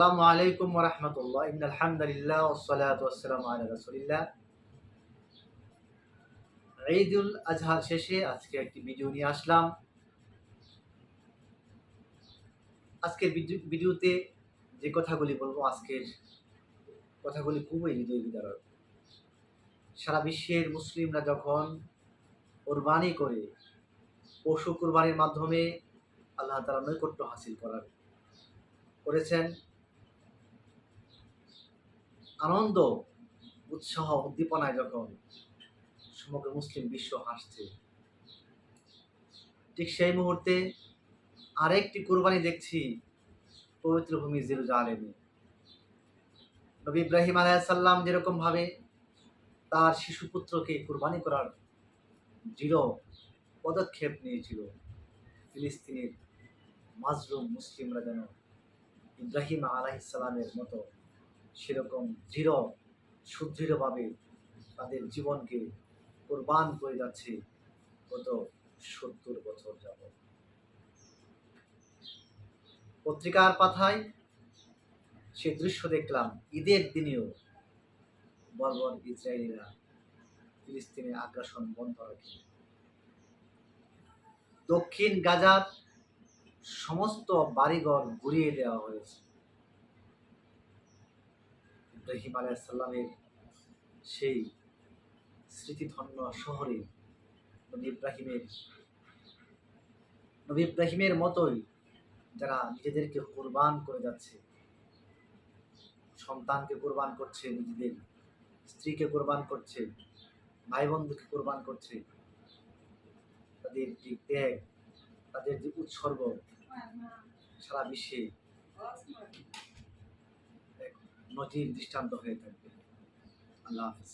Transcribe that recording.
আসসালামু আলাইকুম ওয়া রাহমাতুল্লাহ। ইন্নাল হামদুলিল্লাহ ওয়াস সালাতু ওয়াস সালামু আলা রাসূলিল্লাহ। ঈদুল আজহার শেষে আজকে একটি ভিডিও নিয়ে আসলাম। ভিডিওতে যে কথাগুলি বলব আজকের কথাগুলি খুবই হৃদয় বিদারক সারা বিশ্বের মুসলিমরা যখন কোরবানি করে, পশু কোরবানির মাধ্যমে আল্লাহ তাআলা নৈকট্য হাসিল করার করেছেন। আনন্দ, উৎসাহ, উদ্দীপনায় যখন সমগ্র মুসলিম বিশ্ব হাসছে। ঠিক সেই মুহূর্তে আরেকটি কোরবানি দেখছি পবিত্র ভূমি জেরুজালেমে। নবী ইব্রাহিম আলাইসাল্লাম যেরকম ভাবে তার শিশুপুত্রকে কোরবানি করার দৃঢ় পদক্ষেপ নিয়েছিল, ফিলিস্তিনের মাজলুম মুসলিমরা যেন ইব্রাহিম আলাইসাল্লামের মতো সেরকম দৃঢ়, সুদৃঢ়ভাবে তাদের জীবনকে কোরবান করে যাচ্ছে গত সত্তর বছর যাব পত্রিকার পাতায় সে দৃশ্য দেখলাম, ঈদের দিনেও বর্বর ইসরায়েলিরা ফিলিস্তিনে আগ্রাসন বন্ধ রাখে। দক্ষিণ গাজার সমস্ত বাড়িঘর ঘুরিয়ে দেওয়া হয়েছে। ইব্রাহিম আলাইসাল্লামের সেই স্মৃতিধন্য শহরে নবী ইব্রাহিমের নবী ইব্রাহিমের মতোই যারা নিজেদেরকে কোরবান করে যাচ্ছে, সন্তানকে কোরবান করছে, নিজেদের স্ত্রীকে কোরবান করছে ভাই বন্ধুকে কোরবান করছে, তাদের যে ত্যাগ, তাদের যে উৎসর্গ সারা বিশ্বে নজির দৃষ্টান্ত হয়ে থাকবে। আল্লাহ হাফিজ।